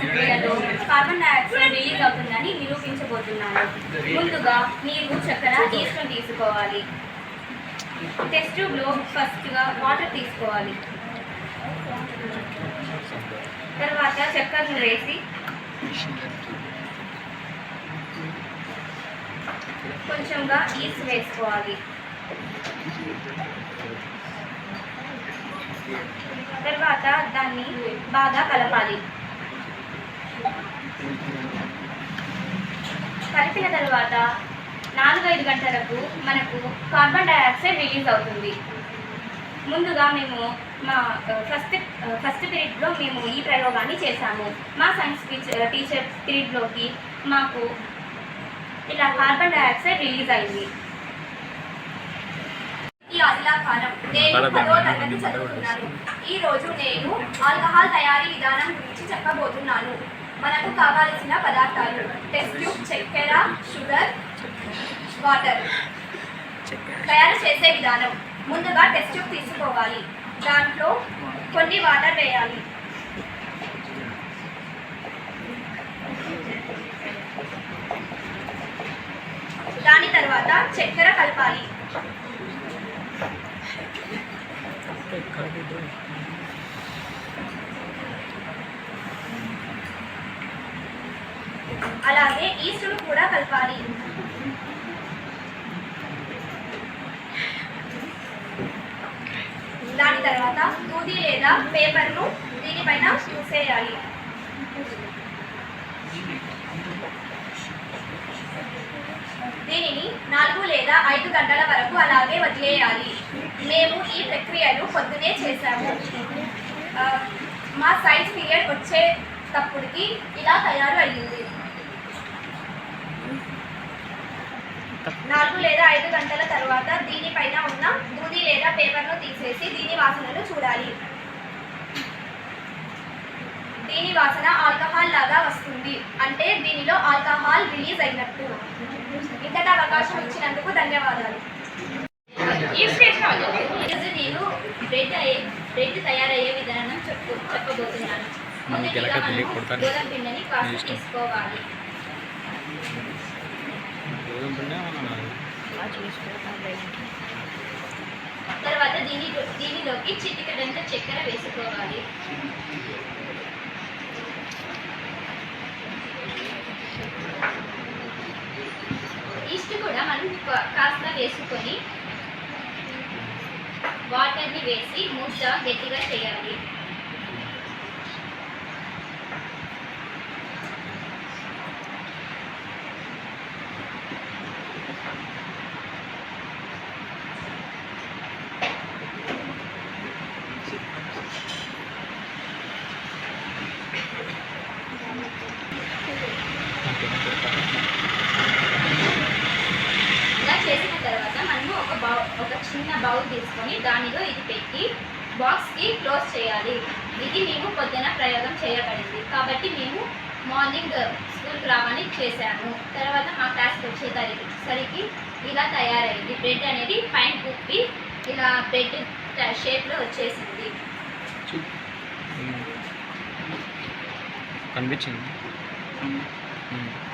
ప్రక్రియలో carbon dioxide release అవుతుందని నిరూపించబోతున్నాను. ముందుగా నీరు చక్కెర ఈస్ట్ను తీసుకోవాలి. టెస్ట్ ట్యూబ్లో ఫస్ట్గా వాటర్ తీసుకోవాలి. తర్వాత చక్కెరను వేసి కొంచెంగా ఈస్ట్ వేసుకోవాలి. తర్వాత దాన్ని బాగా కలపాలి. కలిపిన తర్వాత నాలుగైదు గంటలకు మనకు కార్బన్ డైఆక్సైడ్ రిలీజ్ అవుతుంది. ముందుగా మేము మా ఫస్ట్ ఫస్ట్ పీరియడ్లో మేము ఈ ప్రయోగాన్ని చేశాము. మా సైన్స్ టీచర్ టీచర్ పీరియడ్లోకి మాకు ఇలా కార్బన్ డైఆక్సైడ్ రిలీజ్ అయింది. ఈ నేను పదో తరగతి చదువుతున్నాను. ఈ రోజు నేను ఆల్కహాల్ తయారీ విధానం గురించి చెప్పబోతున్నాను. మనకు కావాల్సిన పదార్థాలు. టెస్ట్ ట్యూబ్ చక్కెర షుగర్ వాటర్ తయారు చేసే విధానం. ముందుగా టెస్ట్ ట్యూబ్ తీసుకోవాలి. దాంట్లో కొన్ని వాటర్ వేయాలి. దాని తర్వాత చక్కెర కలపాలి. అలాగే ఈస్టును కూడా కలపాలి. దాని తర్వాత దూది లేదా పేపర్ను దీనిపైన చూసేయాలి. దీనిని నాలుగు లేదా ఐదు గంటల వరకు అలాగే వదిలేయాలి. మేము ఈ ప్రక్రియను పొద్దునే చేశాము. మా సైన్స్ పీరియడ్ వచ్చేటప్పటికి ఇలా తయారు అయ్యింది. నాలుగు లేదా ఐదు గంటల తర్వాత దీనిపైన ఉన్న దూది లేదా పేపర్ను తీసేసి దీని వాసనను చూడాలి. దీని వాసన ఆల్కహాల్ లాగా వస్తుంది. అంటే దీనిలో ఆల్కహాల్ రిలీజ్ అయినట్టు. ఇంతటి అవకాశం ఇచ్చినందుకు ధన్యవాదాలు. నేను బ్రెడ్ బ్రెడ్ తయారయ్యే విధానం చెప్పు చెప్పబోతున్నాను. గోధుమ పిండిని కాస్త. తీసుకోవాలి. తర్వాత దీని దీనిలోకి చిటికడంత చక్కెర వేసుకోవాలి. ఈస్ట్ కూడా మనం కాస్త వేసుకొని వాటర్ని వేసి మూత గట్టిగా చేయాలి. ఇలా చేసిన తర్వాత మనము ఒక బౌ ఒక చిన్న బౌల్ తీసుకొని దానిలో ఇది పెట్టి బాక్స్కి క్లోజ్ చేయాలి. ఇది మేము పొద్దున ప్రయోగం చేయబడింది. కాబట్టి మేము మార్నింగ్ స్కూల్కి రావని చేశాము. తర్వాత మా క్లాస్కి వచ్చేసరికి సరికి ఇలా తయారైంది. బ్రెడ్ అనేది పైన కుప్పి ఇలా బ్రెడ్ షేప్లో వచ్చేసింది. కనిపించింది.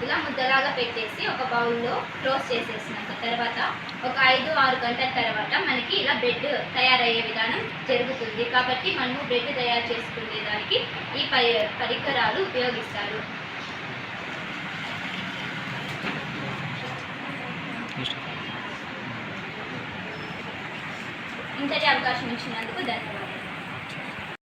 ఇలా ముద్దలాగా పెట్టేసి ఒక బౌల్లో క్లోజ్ చేసేసినాక తర్వాత ఒక ఐదు ఆరు గంటల తర్వాత మనకి ఇలా బ్రెడ్ తయారయ్యే విధానం జరుగుతుంది. కాబట్టి మనము బ్రెడ్ తయారు చేసుకునే దానికి ఈ పరి పరికరాలు ఉపయోగిస్తారు. ఇంతటి అవకాశం ఇచ్చినందుకు ధన్యవాదాలు.